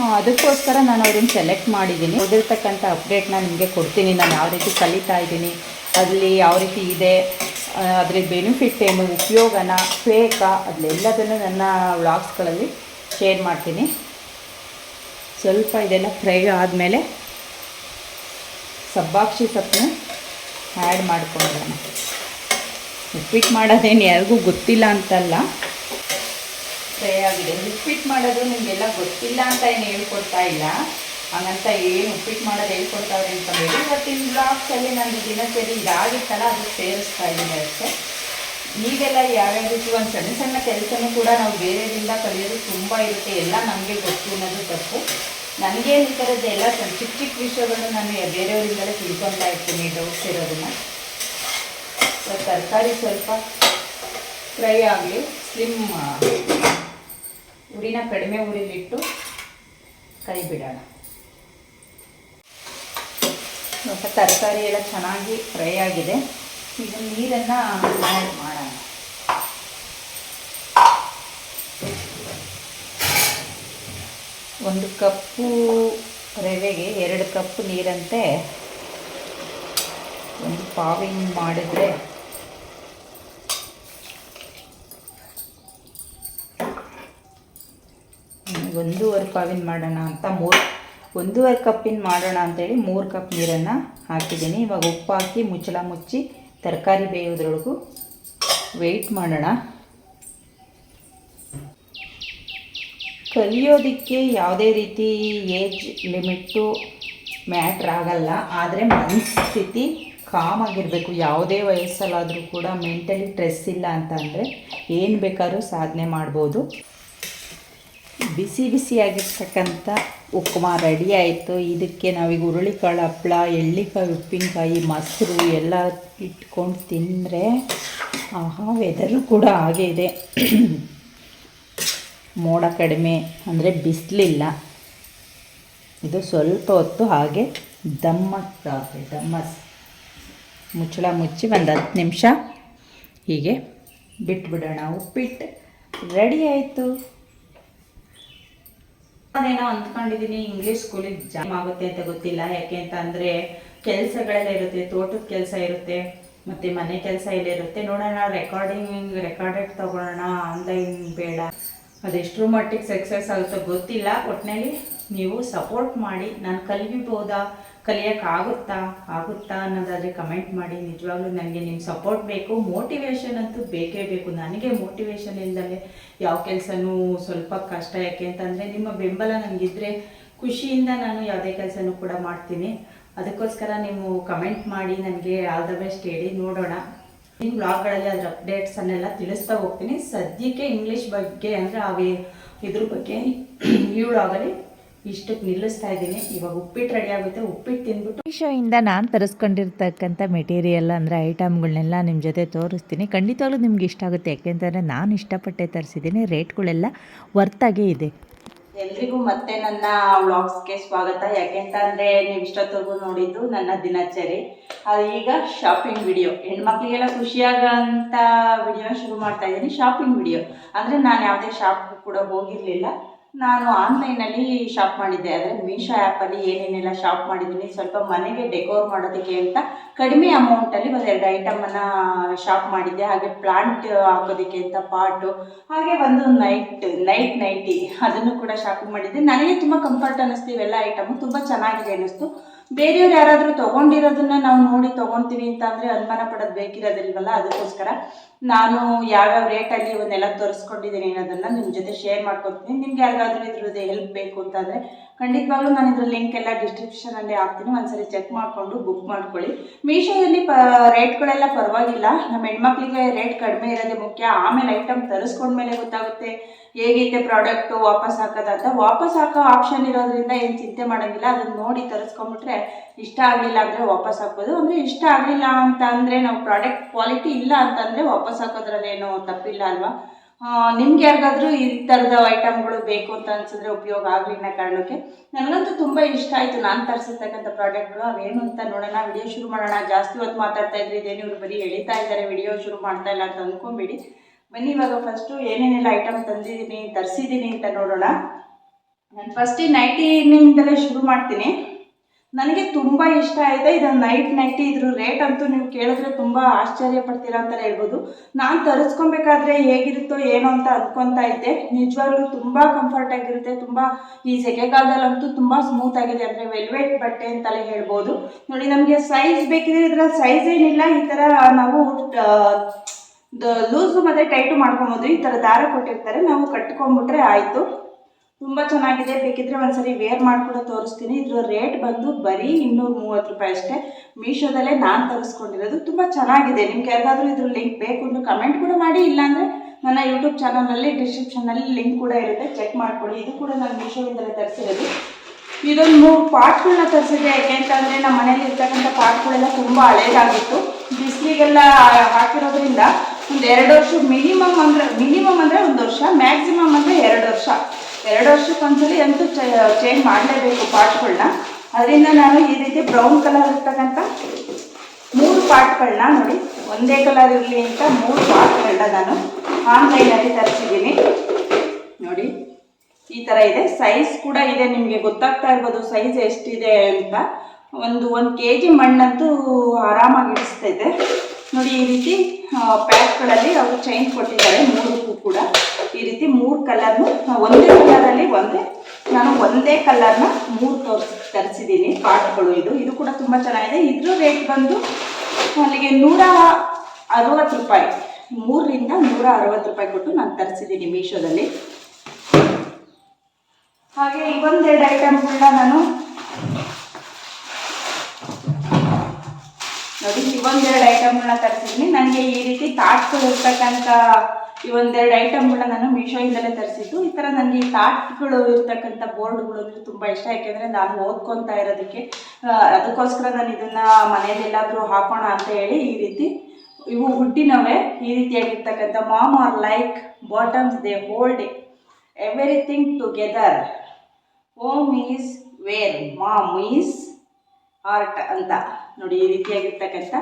ಅದಕ್ಕೋಸ್ಕರ ನಾನು ಅವ್ರನ್ನ ಸೆಲೆಕ್ಟ್ ಮಾಡಿದ್ದೀನಿ. ಓದಿರ್ತಕ್ಕಂಥ ಅಪ್ಡೇಟ್ನ ನಿಮಗೆ ಕೊಡ್ತೀನಿ. ನಾನು ಯಾವ ರೀತಿ ಕಲಿತಾ ಇದ್ದೀನಿ, ಅಲ್ಲಿ ಯಾವ ರೀತಿ ಇದೆ ಅದ್ರ ಬೆನಿಫಿಟ್ ಏನು, ಉಪಯೋಗನ ಫೇಕ ಅದೆಲ್ಲದನ್ನು ನನ್ನ ವ್ಲಾಗ್ಸ್ಗಳಲ್ಲಿ ಶೇರ್ ಮಾಡ್ತೀನಿ. ಸ್ವಲ್ಪ ಇದೆಲ್ಲ ಫ್ರೈ ಆದಮೇಲೆ ಸಬ್ಬಾಕ್ಷಿ ಸೊಪ್ಪನ್ನ ಆ್ಯಡ್ ಮಾಡ್ಕೊಂಡಿರೋಣ ಉಪ್ಪಿಟ್ಟು ಮಾಡೋದೇನು ಯಾರಿಗೂ ಗೊತ್ತಿಲ್ಲ ಅಂತಲ್ಲ. ಫ್ರೈ ಆಗಿದೆ ಉಪ್ಪಿಟ್ಟು ಮಾಡೋದು ನಿಮಗೆಲ್ಲ ಗೊತ್ತಿಲ್ಲ ಅಂತ ಏನು ಹೇಳ್ಕೊಡ್ತಾ ಇಲ್ಲ. ಹಂಗಂತ ಏನು ಉಪ್ಪಿಟ್ಟು ಮಾಡೋದು ಹೇಳ್ಕೊಡ್ತಾವ್ರೆ ಅಂತ ಹೇಳಿ ಇವತ್ತಿನ ಬ್ಲಾಗ್ಸಲ್ಲಿ ನಾನು ದಿನಚರಿ ಇದಾಗಿತ್ತಲ್ಲ ಅದು ಸೇರಿಸ್ತಾ ಇದ್ದೀನಿ ಅಷ್ಟೇ ನೀವೆಲ್ಲ ಯಾವ್ಯಾವ ರೀತಿ ಒಂದು ಸಣ್ಣ ಸಣ್ಣ ಕೆಲಸನೂ ಕೂಡ ನಾವು ಬೇರೆಯವರಿಂದ ಕಲಿಯೋದು ತುಂಬ ಇರುತ್ತೆ. ಎಲ್ಲ ನಮಗೆ ಗೊತ್ತು ಅನ್ನೋದು ತಪ್ಪು. ನನಗೇನು ಈ ಥರದ್ದು ಎಲ್ಲ ಸಣ್ಣ ಚಿಕ್ಕ ಚಿಕ್ಕ ವಿಷಯಗಳನ್ನು ನಾನು ಬೇರೆಯವರಿಂದಲೇ ತಿಳ್ಕೊತಾ ಇರ್ತೀನಿ ಡೌಟ್ಸ್ ಇರೋದನ್ನು. ತರಕಾರಿ ಸ್ವಲ್ಪ ಫ್ರೈ ಆಗಲಿ ಸ್ಲಿಮ್ ಉರಿನ ಕಡಿಮೆ ಉರಿಲಿಟ್ಟು ಕೈ ಬಿಡೋಣ ಸ್ವಲ್ಪ ತರಕಾರಿ ಎಲ್ಲ ಚೆನ್ನಾಗಿ ಫ್ರೈ ಆಗಿದೆ. ಈಗ ನೀರನ್ನು ಆ್ಯಡ್ ಮಾಡೋಣ. ಒಂದು ಕಪ್ಪು ರವೆಗೆ ಎರಡು ಕಪ್ ನೀರಂತೆ ಒಂದು ಪಾವಿಂಗ್ ಮಾಡಿದ್ರೆ ಒಂದೂವರೆ ಪಾವಿನ ಮಾಡೋಣ ಅಂತ ಮೂರು, ಒಂದೂವರೆ ಕಪ್ಪಿನ ಮಾಡೋಣ ಅಂತೇಳಿ ಮೂರು ಕಪ್ ನೀರನ್ನು ಹಾಕಿದ್ದೀನಿ. ಇವಾಗ ಉಪ್ಪು ಹಾಕಿ ಮುಚ್ಚಳ ಮುಚ್ಚಿ ತರಕಾರಿ ಬೇಯೋದ್ರೊಳಗೂ ವೆಯ್ಟ್ ಮಾಡೋಣ. ಕಲಿಯೋದಕ್ಕೆ ಯಾವುದೇ ರೀತಿ ಏಜ್ ಲಿಮಿಟ್ಟು ಮ್ಯಾಟ್ರ್ ಆಗಲ್ಲ. ಆದರೆ ಮನಸ್ಥಿತಿ ಕಾಮ್ ಆಗಿರಬೇಕು. ಯಾವುದೇ ವಯಸ್ಸಲ್ಲಾದರೂ ಕೂಡ ಮೆಂಟಲಿ ಸ್ಟ್ರೆಸ್ ಇಲ್ಲ ಅಂತ ಅಂದರೆ ಏನು ಬೇಕಾದ್ರೂ ಸಾಧನೆ ಮಾಡ್ಬೋದು. ಬಿಸಿ ಬಿಸಿಯಾಗಿರ್ತಕ್ಕಂಥ ಉಪ್ಮಾ ರೆಡಿ ಆಯಿತು. ಇದಕ್ಕೆ ನಾವೀಗ ಹುರುಳಿಕಾಳು ಹಪ್ಪಳ ಎಳ್ಳಿಕಾಯಿ ಉಪ್ಪಿನಕಾಯಿ, ಮೊಸರು ಎಲ್ಲ ಇಟ್ಕೊಂಡು ತಿಂದರೆ ಆಹಾ ವೆದರು ಕೂಡ ಹಾಗೆ ಇದೆ. ಮೋಡ ಕಡಿಮೆ ಅಂದರೆ ಬಿಸಿಲಿಲ್ಲ. ಇದು ಸ್ವಲ್ಪ ಹೊತ್ತು ಹಾಗೆ ದಮ್ಮಕ್ಕಾಗುತ್ತೆ ದಮ್ಮಸ್ ಮುಚ್ಚಳ ಮುಚ್ಚಿ ಒಂದು ಹತ್ತು ನಿಮಿಷ ಹೀಗೆ ಬಿಟ್ಬಿಡೋಣ. ಉಪ್ಪಿಟ್ಟು ರೆಡಿ ಆಯಿತು. ಅದೇನೋ ಅಂದ್ಕೊಂಡಿದ್ದೀನಿ ಇಂಗ್ಲೀಷ್ ಸ್ಕೂಲಿಗೆ ಜಾಮ್ ಆಗುತ್ತೆ ಅಂತ ಗೊತ್ತಿಲ್ಲ. ಯಾಕೆ ಅಂತ ಅಂದರೆ ಕೆಲಸಗಳೆಲ್ಲ ಇರುತ್ತೆ, ತೋಟದ ಕೆಲಸ ಇರುತ್ತೆ, ಮತ್ತು ಮನೆ ಕೆಲಸ ಎಲ್ಲ ಇರುತ್ತೆ. ನೋಡೋಣ ರೆಕಾರ್ಡಿಂಗ್ ರೆಕಾರ್ಡೆಡ್ ತೊಗೊಳೋಣ ಆನ್ಲೈನ್ ಬೇಡ. ಅದೆಷ್ಟರ ಮಟ್ಟಿಗೆ ಸಕ್ಸಸ್ ಆಗುತ್ತೋ ಗೊತ್ತಿಲ್ಲ. ಒಟ್ಟಿನಲ್ಲಿ ನೀವು ಸಪೋರ್ಟ್ ಮಾಡಿ. ನಾನು ಕಲಿಬೋದಾ ಕಲಿಯೋಕ್ಕಾಗುತ್ತಾ? ಆಗುತ್ತಾ ಅನ್ನೋದಾದರೆ ಕಮೆಂಟ್ ಮಾಡಿ. ನಿಜವಾಗ್ಲೂ ನನಗೆ ನಿಮ್ಮ ಸಪೋರ್ಟ್ ಬೇಕು. ಮೋಟಿವೇಶನ್ ಅಂತೂ ಬೇಕೇ ಬೇಕು. ನನಗೆ ಮೋಟಿವೇಶನ್ ಇಲ್ದಲೆ ಯಾವ ಕೆಲಸನೂ ಸ್ವಲ್ಪ ಕಷ್ಟ ಯಾಕೆ ಅಂತಂದರೆ ನಿಮ್ಮ ಬೆಂಬಲ ನನಗಿದ್ರೆ ಖುಷಿಯಿಂದ ನಾನು ಯಾವುದೇ ಕೆಲಸನೂ ಕೂಡ ಮಾಡ್ತೀನಿ. ಅದಕ್ಕೋಸ್ಕರ ನೀವು ಕಮೆಂಟ್ ಮಾಡಿ, ನನಗೆ ಆಲ್ ದ ಬೆಸ್ಟ್ ಹೇಳಿ. ನೋಡೋಣ. ನಿಮ್ಮ ಬ್ಲಾಗ್ಗಳಲ್ಲಿ ಅದ್ರ ಅಪ್ಡೇಟ್ಸನ್ನೆಲ್ಲ ತಿಳಿಸ್ತಾ ಹೋಗ್ತೀನಿ. ಸದ್ಯಕ್ಕೆ ಇಂಗ್ಲೀಷ್ ಬಗ್ಗೆ ಅಂದರೆ ಅವೇ ಇದ್ರ ಬಗ್ಗೆ ಈ ವ್ಲಾಗಲ್ಲಿ ಇಷ್ಟಕ್ಕೆ ನಿಲ್ಲಿಸ್ತಾ ಇದ್ದೀನಿ. ಇವಾಗ ಉಪ್ಪಿಟ್ಟು ರೆಡಿ ಆಗುತ್ತೆ. ಉಪ್ಪಿಟ್ಟು ತಿಂದ್ಬಿಟ್ಟು ಮೀಶೋಯಿಂದ ನಾನು ತರಿಸ್ಕೊಂಡಿರ್ತಕ್ಕಂಥ ಮೆಟೀರಿಯಲ್ ಅಂದರೆ ಐಟಮ್ಗಳನ್ನೆಲ್ಲ ನಿಮ್ಮ ಜೊತೆ ತೋರಿಸ್ತೀನಿ. ಖಂಡಿತವಾಗ್ಲೂ ನಿಮ್ಗೆ ಇಷ್ಟ ಆಗುತ್ತೆ. ಯಾಕೆಂತಂದರೆ ನಾನು ಇಷ್ಟಪಟ್ಟೆ ತರಿಸಿದ್ದೀನಿ. ರೇಟ್ಗಳೆಲ್ಲ ವರ್ತಾಗೇ ಇದೆ. ಎಲ್ರಿಗೂ ಮತ್ತೆ ನನ್ನ ವ್ಲಾಗ್ಸ್ಗೆ ಸ್ವಾಗತ. ಯಾಕೆಂತಂದ್ರೆ ನೀವು ಇಷ್ಟೊತ್ತವರೆಗೂ ನೋಡಿದ್ದು ನನ್ನ ದಿನಚರಿ. ಅದು ಈಗ ಶಾಪಿಂಗ್ ವಿಡಿಯೋ ಹೆಣ್ಮಕ್ಳಿಗೆಲ್ಲ ಖುಷಿಯಾಗಂಥ ವಿಡಿಯೋ ಶುರು ಮಾಡ್ತಾ ಇದ್ದೀನಿ. ಶಾಪಿಂಗ್ ವಿಡಿಯೋ ಅಂದರೆ ನಾನು ಯಾವುದೇ ಶಾಪ್ಗೂ ಕೂಡ ಹೋಗಿರಲಿಲ್ಲ. ನಾನು ಆನ್ಲೈನಲ್ಲಿ ಶಾಪ್ ಮಾಡಿದ್ದೆ. ಅಂದರೆ ಮೀಶೋ ಆ್ಯಪಲ್ಲಿ ಏನೇನೆಲ್ಲ ಶಾಪ್ ಮಾಡಿದ್ದೀನಿ, ಸ್ವಲ್ಪ ಮನೆಗೆ ಡೆಕೋರ್ ಮಾಡೋದಕ್ಕೆ ಅಂತ ಕಡಿಮೆ ಅಮೌಂಟಲ್ಲಿ ಒಂದೆರಡು ಐಟಮನ್ನು ಶಾಪ್ ಮಾಡಿದ್ದೆ. ಹಾಗೆ ಪ್ಲಾಂಟ್ ಹಾಕೋದಕ್ಕೆ ಅಂತ ಪಾಟು, ಹಾಗೆ ಒಂದು ನೈಟ್ ನೈಟ್ ನೈಟಿ ಅದನ್ನು ಕೂಡ ಶಾಪಿಂಗ್ ಮಾಡಿದ್ದೆ. ನನಗೆ ತುಂಬ ಕಂಫರ್ಟ್ ಅನ್ನಿಸ್ತು, ಇವೆಲ್ಲ ಐಟಮು ತುಂಬ ಚೆನ್ನಾಗಿದೆ ಅನ್ನಿಸ್ತು. ಬೇರೆಯವ್ರು ಯಾರಾದರೂ ತೊಗೊಂಡಿರೋದನ್ನ ನಾವು ನೋಡಿ ತೊಗೊಳ್ತೀವಿ ಅಂತ ಅಂದರೆ ಅನುಮಾನ ಪಡೋದು ಬೇಕಿರೋದಿಲ್ವಲ್ಲ, ಅದಕ್ಕೋಸ್ಕರ ನಾನು ಯಾವ್ಯಾವ ರೇಟಲ್ಲಿ ಇವನ್ನೆಲ್ಲ ತೋರಿಸ್ಕೊಂಡಿದ್ದೀನಿ ಅನ್ನೋದನ್ನು ನಿಮ್ಮ ಜೊತೆ ಶೇರ್ ಮಾಡ್ಕೊತೀನಿ ನಿಮ್ಗೆ ಯಾರಿಗಾದ್ರೂ ಇದ್ರದ್ದು ಹೆಲ್ಪ್ ಬೇಕು ಅಂತಂದರೆ ಖಂಡಿತವಾಗ್ಲೂ ನಾನು ಇದ್ರ ಲಿಂಕ್ ಎಲ್ಲ ಡಿಸ್ಕ್ರಿಪ್ಷನಲ್ಲಿ ಹಾಕ್ತೀನಿ. ಒಂದ್ಸರಿ ಚೆಕ್ ಮಾಡಿಕೊಂಡು ಬುಕ್ ಮಾಡ್ಕೊಳ್ಳಿ. ಮೀಶೋದಲ್ಲಿ ಪ ರೇಟ್ಗಳೆಲ್ಲ ಪರವಾಗಿಲ್ಲ. ನಮ್ಮ ಹೆಣ್ಮಕ್ಳಿಗೆ ರೇಟ್ ಕಡಿಮೆ ಇರೋದೇ ಮುಖ್ಯ. ಆಮೇಲೆ ಐಟಮ್ ತರಿಸ್ಕೊಂಡ್ಮೇಲೆ ಗೊತ್ತಾಗುತ್ತೆ ಹೇಗೈತೆ ಪ್ರಾಡಕ್ಟು ವಾಪಸ್ ಹಾಕೋದಂತ ವಾಪಸ್ ಹಾಕೋ ಆಪ್ಷನ್ ಇರೋದ್ರಿಂದ ಏನು ಚಿಂತೆ ಮಾಡೋಂಗಿಲ್ಲ. ಅದನ್ನು ನೋಡಿ ತರಿಸ್ಕೊಂಬಿಟ್ರೆ ಇಷ್ಟ ಆಗಲಿಲ್ಲ ಅಂದರೆ ವಾಪಸ್ ಹಾಕೋದು. ಅಂದರೆ ಇಷ್ಟ ಆಗಲಿಲ್ಲ ಅಂತ ಅಂದರೆ ನಾವು ಪ್ರಾಡಕ್ಟ್ ಕ್ವಾಲಿಟಿ ಇಲ್ಲ ಅಂತಂದರೆ ವಾಪಸ್ ಹಾಕೋದ್ರಲ್ಲಿ ಏನೋ ತಪ್ಪಿಲ್ಲ ಅಲ್ವಾ? ನಿಮ್ಗೆ ಯಾರಿಗಾದ್ರೂ ಈ ಥರದ ಐಟಮ್ಗಳು ಬೇಕು ಅಂತ ಅನ್ಸಿದ್ರೆ ಉಪಯೋಗ ಆಗಲಿ ಅನ್ನೋ ಕಾರಣಕ್ಕೆ. ನನಗಂತೂ ತುಂಬ ಇಷ್ಟ ಆಯಿತು. ನಾನು ತರಿಸಿರ್ತಕ್ಕಂಥ ಪ್ರಾಡಕ್ಟ್ಗಳು ಅವೇನು ಅಂತ ನೋಡೋಣ. ವಿಡಿಯೋ ಶುರು ಮಾಡೋಣ. ಜಾಸ್ತಿ ಹೊತ್ತು ಮಾತಾಡ್ತಾ ಇದ್ರೆ ಇದೇನು ಇವ್ರು ಬರೀ ಎಳಿತಾ ಇದ್ದಾರೆ. ವಿಡಿಯೋ ಶುರು ಮಾಡ್ತಾ ಇಲ್ಲ ಅಂತ ಅಂದ್ಕೊಂಬಿಡಿ ಬನ್ನಿ, ಇವಾಗ ಫಸ್ಟು ಏನೇನೆಲ್ಲ ಐಟಮ್ ತಂದಿದ್ದೀನಿ, ತರಿಸಿದ್ದೀನಿ ಅಂತ ನೋಡೋಣ. ನಾನು ಫಸ್ಟ್ ನೈಟಿ ನೈಟಿನಿಂದಲೇ ಶುರು ಮಾಡ್ತೀನಿ. ನನಗೆ ತುಂಬ ಇಷ್ಟ ಆಯಿತು ಇದು ನೈಟ್ ನೈಟಿ ಇದ್ರ ರೇಟ್ ಅಂತೂ ನೀವು ಕೇಳಿದ್ರೆ ತುಂಬ ಆಶ್ಚರ್ಯ ಪಡ್ತೀರಾ ಅಂತ ಹೇಳ್ಬೋದು. ನಾನು ತರಿಸ್ಕೊಬೇಕಾದ್ರೆ ಹೇಗಿರುತ್ತೋ ಏನೋ ಅಂತ ಅಂದ್ಕೊತಾ ಇದ್ದೆ. ನಿಜವಾಗ್ಲೂ ತುಂಬ ಕಂಫರ್ಟ್ ಆಗಿರುತ್ತೆ, ತುಂಬ ಈ ಸೆಕೆಗಾಲದಲ್ಲಂತೂ ತುಂಬ ಸ್ಮೂತ್ ಆಗಿದೆ ಅಂದರೆ ವೆಲ್ವೆಟ್ ಬಟ್ಟೆ ಅಂತಲೇ ಹೇಳ್ಬೋದು. ನೋಡಿ, ನಮಗೆ ಸೈಜ್ ಬೇಕಿದ್ರೆ ಇದರ ಸೈಜ್ ಏನಿಲ್ಲ, ಈ ಥರ ನಾವು ಲೂಸು ಮತ್ತು ಟೈಟು ಮಾಡ್ಕೊಬೋದು ಈ ಥರ ದಾರ ಕೊಟ್ಟಿರ್ತಾರೆ, ನಾವು ಕಟ್ಕೊಂಡ್ಬಿಟ್ರೆ ಆಯಿತು. ತುಂಬ ಚೆನ್ನಾಗಿದೆ. ಬೇಕಿದ್ರೆ ಒಂದ್ಸರಿ ವೇರ್ ಮಾಡ್ಕೊಂಡು ತೋರಿಸ್ತೀನಿ. ಇದ್ರ ರೇಟ್ ಬಂದು ಬರೀ ಇನ್ನೂರ ಮೂವತ್ತು ರೂಪಾಯಿ ಅಷ್ಟೇ. ಮೀಶೋದಲ್ಲೇ ನಾನು ತರಿಸ್ಕೊಂಡಿರೋದು ತುಂಬ ಚೆನ್ನಾಗಿದೆ. ನಿಮ್ಗೆ ಯಾರಿಗಾದ್ರೂ ಇದ್ರ ಲಿಂಕ್ ಬೇಕು ಅಂದ್ರೆ ಕಮೆಂಟ್ ಕೂಡ ಮಾಡಿ. ಇಲ್ಲಾಂದರೆ ನನ್ನ ಯೂಟ್ಯೂಬ್ ಚಾನಲಲ್ಲಿ ಡಿಸ್ಕ್ರಿಪ್ಷನಲ್ಲಿ ಲಿಂಕ್ ಕೂಡ ಇರುತ್ತೆ. ಚೆಕ್ ಮಾಡ್ಕೊಳ್ಳಿ. ಇದು ಕೂಡ ನಾನು ಮೀಶೋದಿಂದಲೇ ತರಿಸಿರೋದು. ಇದೊಂದು ಮೂರು ಪಾಟ್ಗಳನ್ನ ತರಿಸಿದೆ ಯಾಕೆ ಅಂತಂದರೆ ನಮ್ಮ ಮನೇಲಿ ಇರ್ತಕ್ಕಂಥ ಪಾಟ್ಗಳೆಲ್ಲ ತುಂಬ ಹಳೇದಾಗಿತ್ತು. ಬಿಸಿಲಿಗೆಲ್ಲ ಹಾಕಿರೋದ್ರಿಂದ ಒಂದು ಎರಡು ವರ್ಷ ಮಿನಿಮಮ್ ಅಂದರೆ ಮಿನಿಮಮ್ ಅಂದರೆ ಒಂದು ವರ್ಷ ಮ್ಯಾಕ್ಸಿಮಮ್ ಅಂದರೆ ಎರಡು ವರ್ಷ. ಎರಡು ವರ್ಷಕ್ಕೊಂದ್ಸಲಿ ಅಂತೂ ಚೇಂಜ್ ಮಾಡಲೇಬೇಕು ಪಾಟ್ಗಳನ್ನ ಅದರಿಂದ ನಾನು ಈ ರೀತಿ ಬ್ರೌನ್ ಕಲರ್ ಇರ್ತಕ್ಕಂಥ ಮೂರು ಪಾಟ್ಗಳನ್ನ ನೋಡಿ. ಒಂದೇ ಕಲರ್ ಇರಲಿ ಅಂತ ಮೂರು ಪಾಟ್ಗಳನ್ನ ನಾನು ಆನ್ಲೈನಲ್ಲಿ ತರಿಸಿದ್ದೀನಿ. ನೋಡಿ, ಈ ಥರ ಇದೆ. ಸೈಜ್ ಕೂಡ ಇದೆ. ನಿಮಗೆ ಗೊತ್ತಾಗ್ತಾ ಇರ್ಬೋದು ಸೈಜ್ ಎಷ್ಟಿದೆ ಅಂತ. ಒಂದು ಒಂದು ಕೆ ಜಿ ಮಣ್ಣಂತೂ ಆರಾಮಾಗಿ ಇಡಿಸ್ತೈತೆ ನೋಡಿ, ಈ ರೀತಿ ಪ್ಯಾಕ್ಗಳಲ್ಲಿ ಅವರು ಚೈನ್ ಕೊಟ್ಟಿದ್ದಾರೆ. ಮೂರಕ್ಕೂ ಕೂಡ. ಈ ರೀತಿ ಮೂರು ಕಲರ್ನು ಒಂದೇ ಕಲರಲ್ಲಿ ಒಂದೇ, ನಾನು ಒಂದೇ ಕಲರ್ನ ಮೂರು ತೋರಿಸ್ ತರಿಸಿದ್ದೀನಿ ಪಾಟ್ಗಳು ಇದು. ಇದು ಕೂಡ ತುಂಬ ಚೆನ್ನಾಗಿದೆ. ಇದ್ರ ರೇಟ್ ಬಂದು ಅಲ್ಲಿಗೆ ನೂರ ಅರವತ್ತು ರೂಪಾಯಿ, ಮೂರರಿಂದ ನೂರ ಅರವತ್ತು ರೂಪಾಯಿ ಕೊಟ್ಟು ನಾನು ತರಿಸಿದ್ದೀನಿ ಮೀಶೋದಲ್ಲಿ. ಹಾಗೆ ಇವೊಂದೆರಡು ಐಟಮ್ಗಳನ್ನ ನಾನು ನೋಡಿ ಇವೊಂದೆರಡು ಐಟಮ್ಗಳನ್ನ ತರಿಸಿದ್ದೀನಿ ನನಗೆ ಈ ರೀತಿ ತಾಟ್ಗಳು ಇರ್ತಕ್ಕಂಥ ಈ ಒಂದೆರಡು ಐಟಮ್ಗಳನ್ನ ನಾನು ಮೀಶೋಯಿಂದಲೇ ತರಿಸಿದ್ದು. ಈ ಥರ ನನಗೆ ಈ ತಾಟ್ಗಳು ಇರ್ತಕ್ಕಂಥ ಬೋರ್ಡ್ಗಳು ಅಂದರೆ ತುಂಬ ಇಷ್ಟ. ಯಾಕೆಂದರೆ ನಾನು ಓದ್ಕೊತಾ ಇರೋದಕ್ಕೆ ಅದಕ್ಕೋಸ್ಕರ ನಾನು ಇದನ್ನ ಮನೆಯಲ್ಲೆಲ್ಲಾದರೂ ಹಾಕೋಣ ಅಂತ ಹೇಳಿ ಈ ರೀತಿ, ಇವು ಹುಟ್ಟಿನವೇ. ಈ ರೀತಿಯಾಗಿರ್ತಕ್ಕಂಥ mom are like buttons they hold everything together home is where mom is heart ಅಂತ. ನೋಡಿ, ಈ ರೀತಿಯಾಗಿರ್ತಕ್ಕಂಥ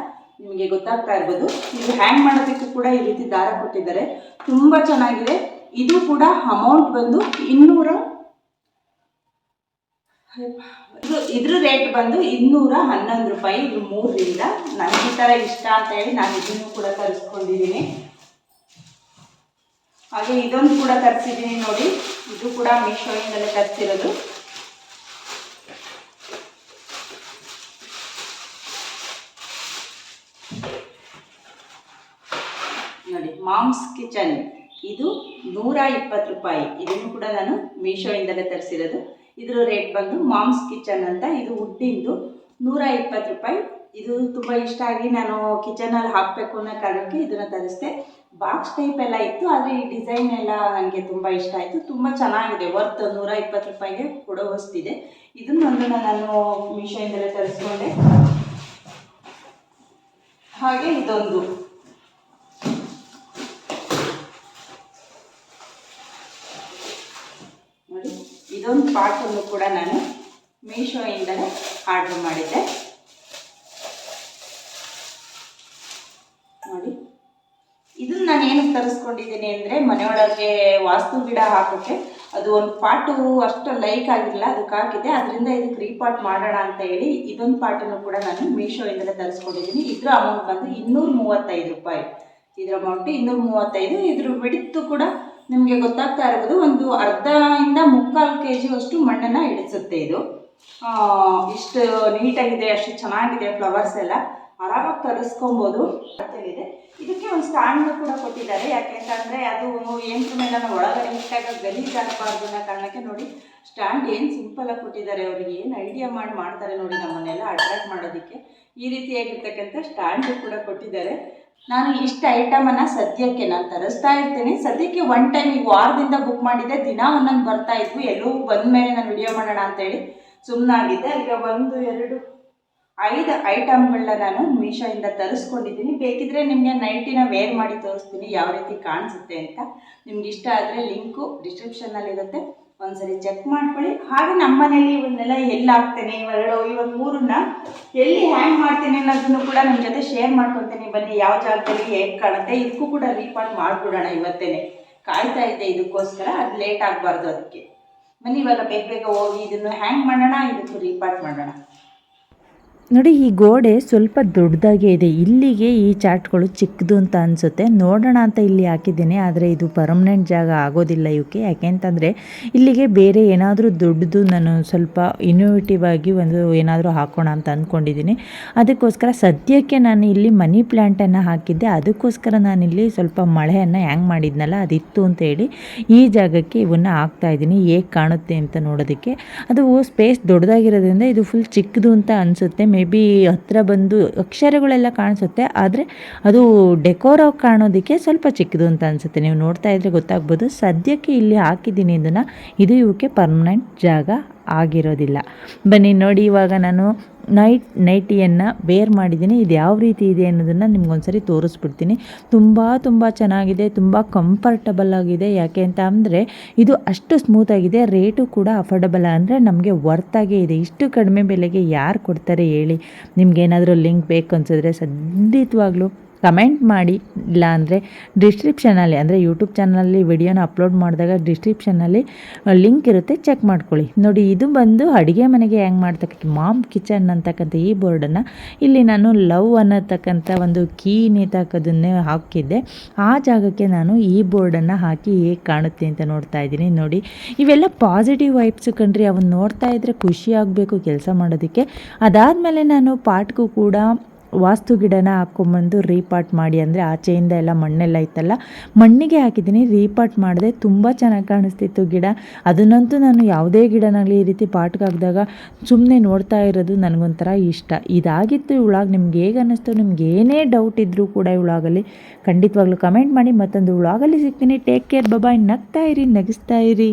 ನಿಮಗೆ ಗೊತ್ತಾಗ್ತಾ ಇರ್ಬೋದು. ಇದು ಹ್ಯಾಂಗ್ ಮಾಡೋದಕ್ಕೂ ಕೂಡ ಈ ರೀತಿ ದಾರ ಕೊಟ್ಟಿದ್ದಾರೆ. ತುಂಬ ಚೆನ್ನಾಗಿದೆ. ಇದು ಕೂಡ ಅಮೌಂಟ್ ಬಂದು ಇನ್ನೂರ ಇದು ಇದ್ರ ರೇಟ್ ಬಂದು ಇನ್ನೂರ ಹನ್ನೊಂದು ರೂಪಾಯಿ ಇದು ಮೂರರಿಂದ. ನನಗೆ ಈ ಥರ ಇಷ್ಟ ಅಂತ ಹೇಳಿ ನಾನು ಇದನ್ನು ಕೂಡ ತರಿಸ್ಕೊಂಡಿದ್ದೀನಿ. ಹಾಗೆ ಇದೊಂದು ಕೂಡ ತರಿಸಿದ್ದೀನಿ ನೋಡಿ. ಇದು ಕೂಡ ಮೀಶೋಯಿಂದಲೇ ತರಿಸಿರೋದು ನೋಡಿ ಮಾಮ್ಸ್ ಕಿಚನ್ ಇದು ನೂರ ಇಪ್ಪತ್ತು ರೂಪಾಯಿ. ಇದನ್ನು ಕೂಡ ನಾನು ಮೀಶೋಯಿಂದಲೇ ತರಿಸಿರೋದು. ಇದರ ರೇಟ್ ಬಂದು ಮಾಮ್ಸ್ ಕಿಚನ್ ಅಂತ ಇದು ವುಡ್ಡಿಂದು ನೂರ ಇಪ್ಪತ್ತು ರೂಪಾಯಿ. ಇದು ತುಂಬ ಇಷ್ಟ ಆಗಿ ನಾನು ಕಿಚನಲ್ಲಿ ಹಾಕಬೇಕು ಅನ್ನೋ ಕಾರಣಕ್ಕೆ ಇದನ್ನು ತರಿಸಿದೆ. ಬಾಕ್ಸ್ ಟೈಪ್ ಎಲ್ಲ ಇತ್ತು, ಆದರೆ ಈ ಡಿಸೈನ್ ಎಲ್ಲ ನನಗೆ ತುಂಬ ಇಷ್ಟ ಆಯಿತು. ತುಂಬ ಚೆನ್ನಾಗಿದೆ ವರ್ತ್ ನೂರ ಇಪ್ಪತ್ತು ರೂಪಾಯಿಗೆ ಕೊಡೋವಷ್ಟಿದೆ ಇದನ್ನೊಂದು ನಾನು ಮೀಶೋಯಿಂದಲೇ ತರಿಸ್ಕೊಂಡೆ. ಹಾಗೆ ಇದೊಂದು. ಪಾಟನ್ನು ಕೂಡ ನಾನು ಮೀಶೋಯಿಂದಲೇ ಆರ್ಡರ್ ಮಾಡಿದ್ದೆ. ನೋಡಿ. ಇದನ್ನ ನಾನು ಏನಕ್ಕೆ ತರಿಸ್ಕೊಂಡಿದ್ದೀನಿ ಅಂದರೆ ಮನೆಯೊಳಗೆ ವಾಸ್ತು ಗಿಡ ಹಾಕೋಕ್ಕೆ ಅದು ಒಂದು ಪಾಟು ಅಷ್ಟು ಲೈಕ್ ಆಗಿಲ್ಲ ಅದಕ್ಕೆ ಹಾಕಿದೆ ಅದರಿಂದ ಇದಕ್ಕೆ ರೀಪಾಟ್ ಮಾಡೋಣ ಅಂತ ಹೇಳಿ ಇದೊಂದು ಪಾಟನ್ನು ಕೂಡ ನಾನು ಮೀಶೋಯಿಂದಲೇ ತರಿಸ್ಕೊಂಡಿದ್ದೀನಿ. ಇದ್ರ ಅಮೌಂಟ್ ಬಂದು ಇನ್ನೂರ ಮೂವತ್ತೈದು ರೂಪಾಯಿ. ಇದ್ರ ಅಮೌಂಟ್ ಇನ್ನೂರ ಮೂವತ್ತೈದು ಇದ್ರ ಬಿಡಿತ್ತು ಕೂಡ ನಿಮಗೆ ಗೊತ್ತಾಗ್ತಾ ಇರ್ಬೋದು, ಒಂದು ಅರ್ಧದಿಂದ ಮುಕ್ಕಾಲು ಕೆ ಜಿ ಅಷ್ಟು ಮಣ್ಣನ್ನು ಹಿಡಿಸುತ್ತೆ ಇದು. ಇಷ್ಟು ನೀಟಾಗಿದೆ, ಅಷ್ಟು ಚೆನ್ನಾಗಿದೆ ಫ್ಲವರ್ಸ್ ಎಲ್ಲ. ಆರಾಮಾಗಿ ತರಿಸ್ಕೊಬೋದು. ಇದೆ ಇದಕ್ಕೆ ಒಂದು ಸ್ಟ್ಯಾಂಡ್ ಕೂಡ ಕೊಟ್ಟಿದ್ದಾರೆ. ಯಾಕೆಂತಂದರೆ ಅದು ಏನು ಮೇಲೆ ಒಳಗಡೆ ಇಟ್ಟಾಗ ಗಲೀಜಾಗಬಾರ್ದು ಅನ್ನೋ ಕಾರಣಕ್ಕೆ ನೋಡಿ ಸ್ಟ್ಯಾಂಡ್ ಏನು ಸಿಂಪಲಾಗಿ ಕೊಟ್ಟಿದ್ದಾರೆ. ಅವ್ರಿಗೆ ಏನು ಐಡಿಯಾ ಮಾಡಿ ಮಾಡ್ತಾರೆ ನೋಡಿ ನಮ್ಮನ್ನೆಲ್ಲ ಅಟ್ರಾಕ್ಟ್ ಮಾಡೋದಕ್ಕೆ. ಈ ರೀತಿಯಾಗಿರ್ತಕ್ಕಂಥ ಸ್ಟ್ಯಾಂಡ್ ಕೂಡ ಕೊಟ್ಟಿದ್ದಾರೆ. ನಾನು ಇಷ್ಟು ಐಟಮನ್ನು ಸದ್ಯಕ್ಕೆ ನಾನು ತರಿಸ್ತಾ ಇರ್ತೀನಿ. ಸದ್ಯಕ್ಕೆ ಒನ್ ಟೈಮ್ ಈಗ ವಾರದಿಂದ ಬುಕ್ ಮಾಡಿದ್ದೆ. ದಿನ ಒಂದೊಂದು ಬರ್ತಾ ಇದ್ವು. ಎಲ್ಲೂ ಬಂದ ಮೇಲೆ ನಾನು ವಿಡಿಯೋ ಮಾಡೋಣ ಅಂತೇಳಿ ಸುಮ್ಮನಾಗಿದ್ದೆ ಈಗ ಒಂದು, ಎರಡು, ಐದು ಐಟಮ್ಗಳನ್ನ ನಾನು ಮೀಶೋಯಿಂದ ತರಿಸ್ಕೊಂಡಿದ್ದೀನಿ. ಬೇಕಿದ್ರೆ ನಿಮಗೆ ನೈಟಿನ ವೇರ್ ಮಾಡಿ ತೋರಿಸ್ತೀನಿ. ಯಾವ ರೀತಿ ಕಾಣಿಸುತ್ತೆ ಅಂತ. ನಿಮ್ಗೆ ಇಷ್ಟ ಆದರೆ ಲಿಂಕು ಡಿಸ್ಕ್ರಿಪ್ಷನ್ನಲ್ಲಿರುತ್ತೆ ಒಂದ್ಸರಿ ಚೆಕ್ ಮಾಡ್ಕೊಳ್ಳಿ. ಹಾಗೆ ನಮ್ಮ ಮನೇಲಿ ಇವನ್ನೆಲ್ಲ ಎಲ್ಲಿ ಹಾಕ್ತೇನೆ ಇವೆರಡು ಇವತ್ತು ಮೂರನ್ನ ಎಲ್ಲಿ ಹ್ಯಾಂಗ್ ಮಾಡ್ತೀನಿ ಅನ್ನೋದನ್ನು ಕೂಡ ನಿಮ್ಮ ಜೊತೆ ಶೇರ್ ಮಾಡ್ಕೊತೀನಿ ಬನ್ನಿ, ಯಾವ ಜಾಗದಲ್ಲಿ ಹೇಗ್ ಕಾಣುತ್ತೆ. ಇದಕ್ಕೂ ಕೂಡ ರೀಪಾಟ್ ಮಾಡಿಬಿಡೋಣ ಇವತ್ತೇನೆ. ಕಾಯ್ತಾ ಇದೆ ಇದಕ್ಕೋಸ್ಕರ, ಅದು ಲೇಟ್ ಆಗಬಾರ್ದು ಅದಕ್ಕೆ. ಬನ್ನಿ, ಇವಾಗ ಬೇಗ ಬೇಗ ಹೋಗಿ ಇದನ್ನು ಹ್ಯಾಂಗ್ ಮಾಡೋಣ, ಇದಕ್ಕೂ ರೀಪಾಟ್ ಮಾಡೋಣ. ನೋಡಿ, ಈ ಗೋಡೆ ಸ್ವಲ್ಪ ದೊಡ್ಡದಾಗೆ ಇದೆ. ಇಲ್ಲಿಗೆ ಈ ಚಾಟ್ಗಳು ಚಿಕ್ಕದು ಅಂತ ಅನಿಸುತ್ತೆ. ನೋಡೋಣ ಅಂತ ಇಲ್ಲಿ ಹಾಕಿದ್ದೀನಿ, ಆದರೆ ಇದು ಪರ್ಮನೆಂಟ್ ಜಾಗ ಆಗೋದಿಲ್ಲ ಇವಕ್ಕೆ ಯಾಕೆಂತಂದರೆ, ಇಲ್ಲಿಗೆ ಬೇರೆ ಏನಾದರೂ ದೊಡ್ಡದು ನಾನು ಸ್ವಲ್ಪ ಇನೋವೇಟಿವ್ ಆಗಿ ಒಂದು ಏನಾದರೂ ಹಾಕೋಣ ಅಂತ ಅಂದ್ಕೊಂಡಿದ್ದೀನಿ ಅದಕ್ಕೋಸ್ಕರ ಸದ್ಯಕ್ಕೆ ನಾನು ಇಲ್ಲಿ ಮನಿ ಪ್ಲ್ಯಾಂಟನ್ನು ಹಾಕಿದ್ದೆ. ಅದಕ್ಕೋಸ್ಕರ ನಾನಿಲ್ಲಿ ಸ್ವಲ್ಪ ಮಳೆಯನ್ನು ಹ್ಯಾಂಗ್ ಮಾಡಿದ್ನಲ್ಲ, ಅದಿತ್ತು ಅಂತ ಹೇಳಿ ಈ ಜಾಗಕ್ಕೆ ಇವನ್ನ ಹಾಕ್ತಾ ಇದ್ದೀನಿ. ಹೇಗೆ ಕಾಣುತ್ತೆ ಅಂತ ನೋಡೋದಕ್ಕೆ. ಅದು ಸ್ಪೇಸ್ ದೊಡ್ಡದಾಗಿರೋದ್ರಿಂದ ಇದು ಫುಲ್ ಚಿಕ್ಕದು ಅಂತ ಅನಿಸುತ್ತೆ. ಬಿ ಹತ್ರ ಬಂದು ಅಕ್ಷರಗಳೆಲ್ಲ ಕಾಣಿಸುತ್ತೆ, ಆದರೆ ಅದು ಡೆಕೋರ್ ಕಾಣೋದಕ್ಕೆ ಸ್ವಲ್ಪ ಚಿಕ್ಕದು ಅಂತ ಅನಿಸುತ್ತೆ. ನೀವು ನೋಡ್ತಾ ಇದ್ರೆ ಗೊತ್ತಾಗ್ಬೋದು, ಸದ್ಯಕ್ಕೆ ಇಲ್ಲಿ ಹಾಕಿದ್ದೀನಿ ಇದನ್ನು. ಇದು ಇವಕ್ಕೆ ಪರ್ಮನೆಂಟ್ ಜಾಗ ಆಗಿರೋದಿಲ್ಲ. ಬನ್ನಿ, ನೋಡಿ ಇವಾಗ ನಾನು ನೈಟ್, ನೈಟಿಯನ್ನು ವೇರ್ ಮಾಡಿದ್ದೀನಿ. ಇದು ಯಾವ ರೀತಿ ಇದೆ ಅನ್ನೋದನ್ನು ನಿಮ್ಗೊಂದ್ಸರಿ ತೋರಿಸ್ಬಿಡ್ತೀನಿ. ತುಂಬ ತುಂಬ ಚೆನ್ನಾಗಿದೆ, ತುಂಬ ಕಂಫರ್ಟಬಲ್ ಆಗಿದೆ. ಯಾಕೆ ಅಂತ ಅಂದರೆ, ಇದು ಅಷ್ಟು ಸ್ಮೂತಾಗಿದೆ ರೇಟು ಕೂಡ ಅಫೋರ್ಡಬಲ್ ಅಂದರೆ ನಮಗೆ ವರ್ತಾಗೇ ಇದೆ. ಇಷ್ಟು ಕಡಿಮೆ ಬೆಲೆಗೆ ಯಾರು ಕೊಡ್ತಾರೆ ಹೇಳಿ? ನಿಮ್ಗೇನಾದರೂ ಲಿಂಕ್ ಬೇಕು ಅನ್ಸಿದ್ರೆ ಖಂಡಿತವಾಗ್ಲೂ ಕಮೆಂಟ್ ಮಾಡಿ, ಇಲ್ಲ ಅಂದರೆ ಡಿಸ್ಕ್ರಿಪ್ಷನಲ್ಲಿ ಅಂದರೆ ಯೂಟ್ಯೂಬ್ ಚಾನಲಲ್ಲಿ ವಿಡಿಯೋನ ಅಪ್ಲೋಡ್ ಮಾಡಿದಾಗ ಡಿಸ್ಕ್ರಿಪ್ಷನಲ್ಲಿ ಲಿಂಕ್ ಇರುತ್ತೆ ಚೆಕ್ ಮಾಡ್ಕೊಳ್ಳಿ. ನೋಡಿ, ಇದು ಬಂದು ಅಡುಗೆ ಮನೆಗೆ ಹೆಂಗೆ ಮಾಡ್ತಕ್ಕ ಮಾಮ್ ಕಿಚನ್ ಅಂತಕ್ಕಂಥ ಈ ಬೋರ್ಡನ್ನು ಇಲ್ಲಿ ನಾನು ಲವ್ ಅನ್ನತಕ್ಕಂಥ ಒಂದು ಕೀ ನೇತಾಕೋದನ್ನೇ ಹಾಕಿದ್ದೆ. ಆ ಜಾಗಕ್ಕೆ ನಾನು ಈ ಬೋರ್ಡನ್ನು ಹಾಕಿ ಹೇಗೆ ಕಾಣುತ್ತೆ ಅಂತ ನೋಡ್ತಾ ಇದ್ದೀನಿ. ನೋಡಿ, ಇವೆಲ್ಲ ಪಾಸಿಟಿವ್ ವೈಬ್ಸ್ ಕಂಡ್ರಿ ಅವನು ನೋಡ್ತಾ ಇದ್ದರೆ ಖುಷಿ ಆಗಬೇಕು ಕೆಲಸ ಮಾಡೋದಕ್ಕೆ. ಅದಾದಮೇಲೆ ನಾನು ಪಾಟ್ಗೂ ಕೂಡ ವಾಸ್ತು ಗಿಡನ ಹಾಕ್ಕೊಂಬಂದು ರೀಪಾಟ್ ಮಾಡಿ, ಅಂದರೆ ಆಚೆಯಿಂದ ಎಲ್ಲ ಮಣ್ಣೆಲ್ಲ ಇತ್ತಲ್ಲ, ಮಣ್ಣಿಗೆ ಹಾಕಿದ್ದೀನಿ, ರೀಪಾಟ್ ಮಾಡಿದೆ, ತುಂಬ ಚೆನ್ನಾಗಿ ಕಾಣಿಸ್ತಿತ್ತು ಗಿಡ. ಅದನ್ನಂತೂ ನಾನು ಯಾವುದೇ ಗಿಡನಾಗಲಿ ಈ ರೀತಿ ಪಾಟ್ಗೆ ಹಾಕಿದಾಗ ಸುಮ್ಮನೆ ನೋಡ್ತಾ ಇರೋದು ನನಗೊಂಥರ ಇಷ್ಟ. ಇದಾಗಿತ್ತು ಈ ವ್ಲಾಗ್, ನಿಮ್ಗೆ ಹೇಗೆ ಅನ್ನಿಸ್ತು, ನಿಮ್ಗೆ ಏನೇ ಡೌಟ್ ಇದ್ದರೂ ಕೂಡ ಈ ವ್ಲಾಗಲ್ಲಿ ಖಂಡಿತವಾಗ್ಲೂ ಕಮೆಂಟ್ ಮಾಡಿ, ಮತ್ತೊಂದು ಉಳಾಗಲ್ಲಿ ಸಿಗ್ತೀನಿ. ಟೇಕ್ ಕೇರ್ ಬಬಾಯ್ ನಗ್ತಾ ಇರಿ, ನಗಿಸ್ತಾ ಇರಿ.